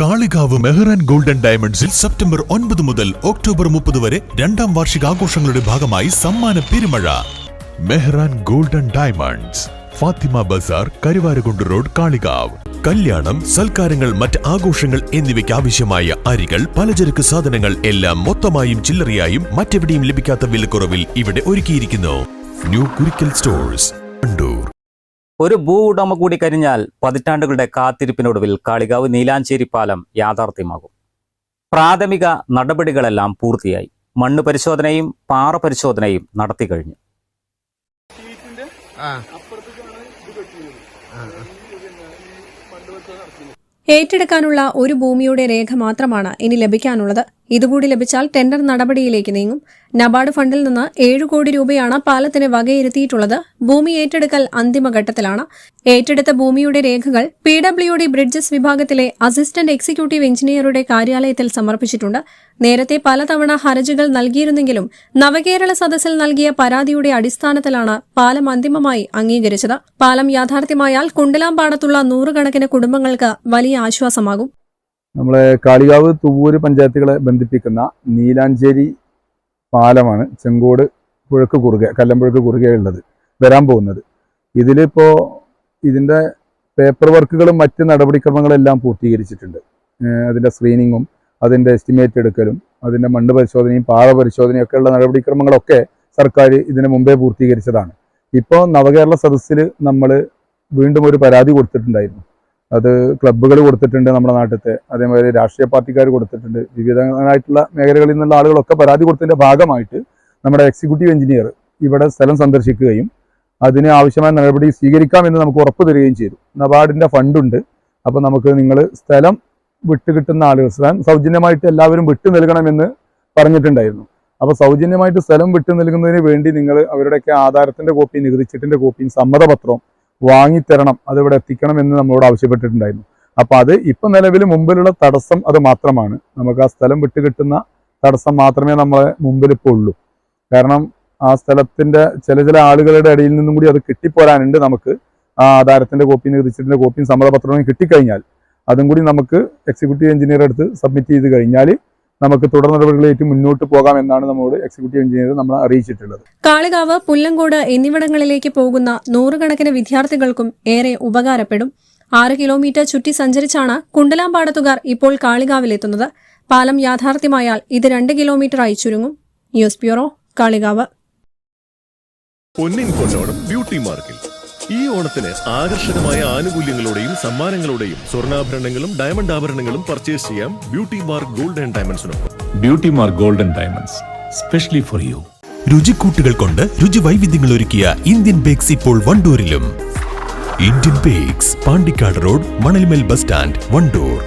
Kalikavu Mehran golden ഡയമണ്ട്സിൽ September ഒൻപത് മുതൽ ഒക്ടോബർ മുപ്പത് വരെ രണ്ടാം വാർഷിക ആഘോഷങ്ങളുടെ ഭാഗമായി സമ്മാന പെരുമഴ. Mehran golden diamonds Fathima Bazar Karuvarakundu road Kalikavu. കല്യാണം സൽക്കാരങ്ങൾ മറ്റ് ആഘോഷങ്ങൾ എന്നിവയ്ക്ക് ആവശ്യമായ അരികൾ പലചരക്ക് സാധനങ്ങൾ എല്ലാം മൊത്തമായും ചില്ലറയായും മറ്റെവിടെയും ലഭിക്കാത്ത വിലക്കുറവിൽ ഇവിടെ ഒരുക്കിയിരിക്കുന്നു. ന്യൂ കുരിക്കൽ സ്റ്റോഴ്സ് കണ്ടൂർ ഒരു ഭൂ ഉടമ കൂടി കരിഞ്ഞാൽ പതിറ്റാണ്ടുകളുടെ കാത്തിരിപ്പിനൊടുവിൽ കാളികാവ് നീലാഞ്ചേരി പാലം യാഥാർത്ഥ്യമാകും. പ്രാഥമിക നടപടികളെല്ലാം പൂർത്തിയായി. മണ്ണ് പരിശോധനയും പാറ പരിശോധനയും നടത്തി കഴിഞ്ഞു. ഏറ്റെടുക്കാനുള്ള ഒരു ഭൂമിയുടെ രേഖ മാത്രമാണ് ഇനി ലഭിക്കാനുള്ളത്. ഇതുകൂടി ലഭിച്ചാൽ ടെൻഡർ നടപടിയിലേക്ക് നീങ്ങും. നബാർഡ് ഫണ്ടിൽ നിന്ന് ഏഴു കോടി രൂപയാണ് പാലത്തിന് വകയിരുത്തിയിട്ടുള്ളത്. ഭൂമി ഏറ്റെടുക്കൽ അന്തിമഘട്ടത്തിലാണ്. ഏറ്റെടുത്ത ഭൂമിയുടെ രേഖകൾ പി ഡബ്ല്യു ഡി ബ്രിഡ്ജസ് വിഭാഗത്തിലെ അസിസ്റ്റന്റ് എക്സിക്യൂട്ടീവ് എഞ്ചിനീയറുടെ കാര്യാലയത്തിൽ സമർപ്പിച്ചിട്ടുണ്ട്. നേരത്തെ പലതവണ ഹർജികൾ നൽകിയിരുന്നെങ്കിലും നവകേരള സദസ്സിൽ നൽകിയ പരാതിയുടെ അടിസ്ഥാനത്തിലാണ് പാലം അന്തിമമായി അംഗീകരിച്ചത്. പാലം യാഥാർത്ഥ്യമായാൽ കുണ്ടലാംപാടത്തുള്ള നൂറുകണക്കിന് കുടുംബങ്ങൾക്ക് വലിയ ആശ്വാസമാകും. നമ്മളെ കാളികാവ് തുവൂര് പഞ്ചായത്തുകളെ ബന്ധിപ്പിക്കുന്ന നീലാഞ്ചേരി പാലമാണ് ചെങ്കോട് പുഴക്ക് കുറുകെ കല്ലമ്പുഴക്ക് കുറുകെ ഉള്ളത് വരാൻ പോകുന്നത്. ഇതിലിപ്പോൾ ഇതിന്റെ പേപ്പർ വർക്കുകളും മറ്റ് നടപടിക്രമങ്ങളെല്ലാം പൂർത്തീകരിച്ചിട്ടുണ്ട്. അതിന്റെ സ്ക്രീനിങ്ങും അതിന്റെ എസ്റ്റിമേറ്റ് എടുക്കലും അതിന്റെ മണ്ണ് പരിശോധനയും പാറ പരിശോധനയും ഉള്ള നടപടിക്രമങ്ങളൊക്കെ സർക്കാർ ഇതിനു മുമ്പേ പൂർത്തീകരിച്ചതാണ്. ഇപ്പോൾ നവകേരള സദസ്സിൽ നമ്മൾ വീണ്ടും ഒരു പരാതി കൊടുത്തിട്ടുണ്ടായിരുന്നു. അത് ക്ലബ്ബുകൾ കൊടുത്തിട്ടുണ്ട് നമ്മുടെ നാട്ടിലത്തെ. അതേമാതിരി രാഷ്ട്രീയ പാർട്ടിക്കാർ കൊടുത്തിട്ടുണ്ട്. വിവിധങ്ങളായിട്ടുള്ള മേഖലകളിൽ നിന്നുള്ള ആളുകളൊക്കെ പരാതി കൊടുത്തതിന്റെ ഭാഗമായിട്ട് നമ്മുടെ എക്സിക്യൂട്ടീവ് എഞ്ചിനീയർ ഇവിടെ സ്ഥലം സന്ദർശിക്കുകയും അതിന് ആവശ്യമായ നടപടി സ്വീകരിക്കാമെന്ന് നമുക്ക് ഉറപ്പ് തരികയും ചെയ്തു. നബാർഡിന്റെ ഫണ്ടുണ്ട് അപ്പോൾ നമുക്ക് നിങ്ങൾ സ്ഥലം വിട്ടുകിട്ടുന്ന ആളുകൾ സ്ഥലം സൗജന്യമായിട്ട് എല്ലാവരും വിട്ടു നൽകണമെന്ന് പറഞ്ഞിട്ടുണ്ടായിരുന്നു. അപ്പോൾ സൗജന്യമായിട്ട് സ്ഥലം വിട്ടു നൽകുന്നതിന് വേണ്ടി നിങ്ങൾ അവരുടെയൊക്കെ ആധാരത്തിന്റെ കോപ്പി നികുതിച്ചീട്ടിന്റെ കോപ്പിയും സമ്മതപത്രവും വാങ്ങിത്തരണം. അതിവിടെ എത്തിക്കണം എന്ന് നമ്മളോട് ആവശ്യപ്പെട്ടിട്ടുണ്ടായിരുന്നു. അപ്പൊ അത് ഇപ്പൊ നിലവിൽ മുമ്പിലുള്ള തടസ്സം അത് മാത്രമാണ്. നമുക്ക് ആ സ്ഥലം വിട്ട് വിട്ടുകിട്ടുന്ന തടസ്സം മാത്രമേ നമ്മളെ മുമ്പിൽ ഇപ്പോൾ ഉള്ളൂ. കാരണം ആ സ്ഥലത്തിന്റെ ചില ചില ആളുകളുടെ ഇടയിൽ നിന്നും കൂടി അത് കിട്ടിപ്പോരാനുണ്ട് നമുക്ക്. ആ ആധാരത്തിന്റെ കോപ്പിയും നികുതിച്ചതിന്റെ കോപ്പിയും സമ്മതപത്രവും കിട്ടിക്കഴിഞ്ഞാൽ അതും കൂടി നമുക്ക് എക്സിക്യൂട്ടീവ് എഞ്ചിനീയർ അടുത്ത് സബ്മിറ്റ് ചെയ്ത് കഴിഞ്ഞാൽ നമുക്ക് തുടർ നടപടികളിലേക്ക് മുന്നോട്ട് പോകാം എന്നാണ് നമ്മളോട് എക്സിക്യൂട്ടീവ് എഞ്ചിനീയർ നമ്മളെ അറിയിച്ചിട്ടുള്ളത്. കാളികാവ് പുല്ലങ്കോട് എന്നിവിടങ്ങളിലേക്ക് പോകുന്ന നൂറുകണക്കിന് വിദ്യാർത്ഥികൾക്കും ഏറെ ഉപകാരപ്പെടും. ആറ് കിലോമീറ്റർ ചുറ്റി സഞ്ചരിച്ചാണ് കുണ്ടലാമ്പാടത്തുകാർ ഇപ്പോൾ കാളികാവിലെത്തുന്നത്. പാലം യാഥാർത്ഥ്യമായാൽ ഇത് രണ്ട് കിലോമീറ്ററായി ചുരുങ്ങും. News bureau Kalikavu. പൊന്നിൻ പൊന്നോണം ബ്യൂട്ടി മാർക്കിൽ. ഈ ഓണത്തിന് ആകർഷകമായ ആനുകൂല്യങ്ങളോടെയും സമ്മാനങ്ങളോടെയും സ്വർണാഭരണങ്ങളും ഡയമണ്ട് ആഭരണങ്ങളും പർച്ചേസ് ചെയ്യാം beauty mark gold and ഡയമണ്ട്സിനൊപ്പം. Beauty mark and diamonds specially for you രുചിക്കൂട്ടുകൾ കൊണ്ട് രുചി വൈവിധ്യങ്ങൾ ഒരുക്കിയ ഇന്ത്യൻ ബേക്സ് ഇപ്പോൾ വണ്ടൂരിലും. Indian bakes Pandikkad road Manalmel bus stand Wandoor.